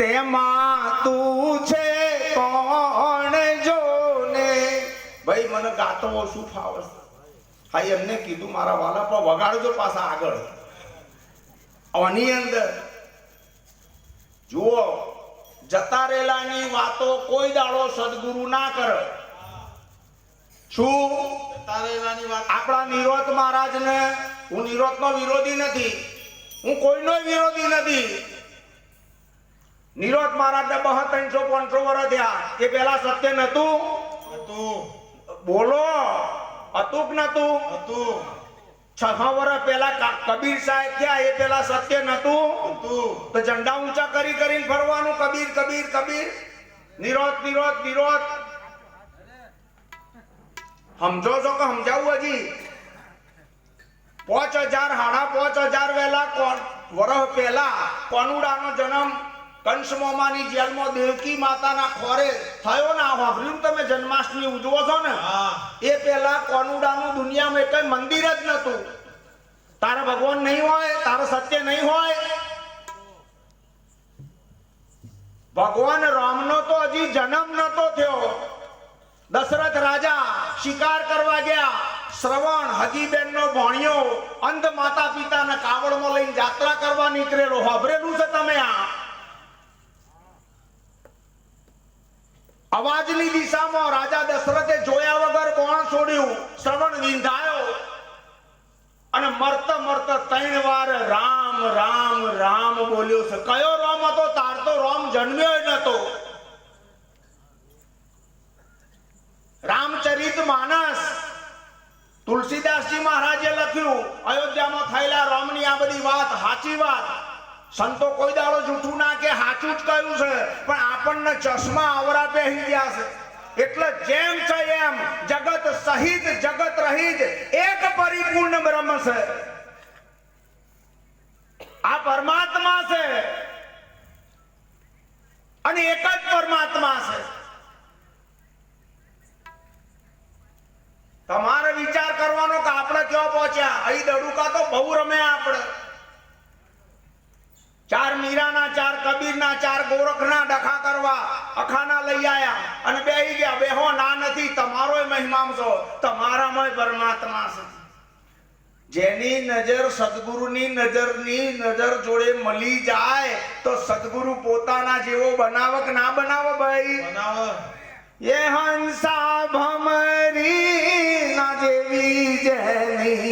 તેમાં તું છે કોણ જોને? ભાઈ મને ગાતો શું ફાવે? હા એમને કીધું મારા વાલા પણ વગાડજો પાછા આગળ. આની અંદર જુઓ જતા રેલાની વાતો કોઈ દાડો સદગુરુ ના કરે. શું? તારેલાની વાત આપણા નિરોધ મહારાજને હું નિરોધનો વિરોધી નથી. હું કોઈનો વિરોધી નથી. નિરોધ મહારાજને બહ ત્રણસો પાંચસો વર્ષ થયા. એ પેલા સત્ય નતું બોલો. હતું કે નતું હતું. છ વર્ષ પહેલા કબીર સાહેબ થયા એ પેલા સત્ય નતું તો ઝંડા ઊંચા કરી કરીને ફરવાનું કબીર કબીર કબીર? નિરોધ નિરોધ નિરોધ. સમજો છો કે સમજાવું હજી? પાંચ હજાર હાડા પાંચ હજાર વહેલા વર્ષ પહેલા કોનુડાનો જન્મ કંસ મોમાની જેલમાં દેવકી માતાના ખોરે થયો ને આ વાપર્યું તમે જન્માષ્ટમી ઉજવો છો ને એ પહેલા કોનુડાનું દુનિયામાં કઈ મંદિર જ નતું તારા ભગવાન નહીં હોય તારે સત્ય નહીં હોય. ભગવાન રામનો તો હજી જન્મ નતો થયો. દશરથ રાજા શિકાર કરવા ગયા. શ્રવણ હજીબેન નો ભણ્યો. અંધ માતા પિતાને કાવડમાં લઈને જાત્રા કરવા નીકળેલો. હોભરેલું છે તમે આ? અવાજની દિશામાં રાજા દશરથે જોયા વગર કોણ છોડ્યું? શ્રવણ વિંધાયો. અને મરતા મરતા ત્રણ વાર રામ રામ રામ બોલ્યો છે. કયો રોમ હતો? તાર તો રોમ જન્મ્યો નતો. રામચરિત માનસ. તુલસીદાસજી મહારાજે લખ્યું, અયોધ્યામાં થયેલા રોમની આ બધી વાત સાચી વાત. સંતો કોઈ દાડો જૂઠું ના કે સાચું જ કહ્યું છે. પણ આપણને ચશ્મા આવરા પહેરી ગયા છે. એટલે જેમ છે એમ જગત સહિત જગત રહિત એક પરિપૂર્ણ બ્રહ્મ છે. આ પરમાત્મા છે. અને એક જ પરમાત્મા છે. તમારે વિચાર કરવાનો કે આપણે ક્યાં પહોંચ્યા? અહીં દડુકા તો બહુ રમે આપણે. ગોરખના ડખા કરવા અખાના લઈ આયા અને બેહી ગયા. બેહો ના નથી તમારો મહિમામ છો. તમારામાં પરમાત્મા છે. જેની નજર સદગુરુની નજરની નજર જોડે મળી જાય તો સદગુરુ પોતાના જેવો બનાવક ના બનાવો ભાઈ. બનાવો. એ હંસા ભમરી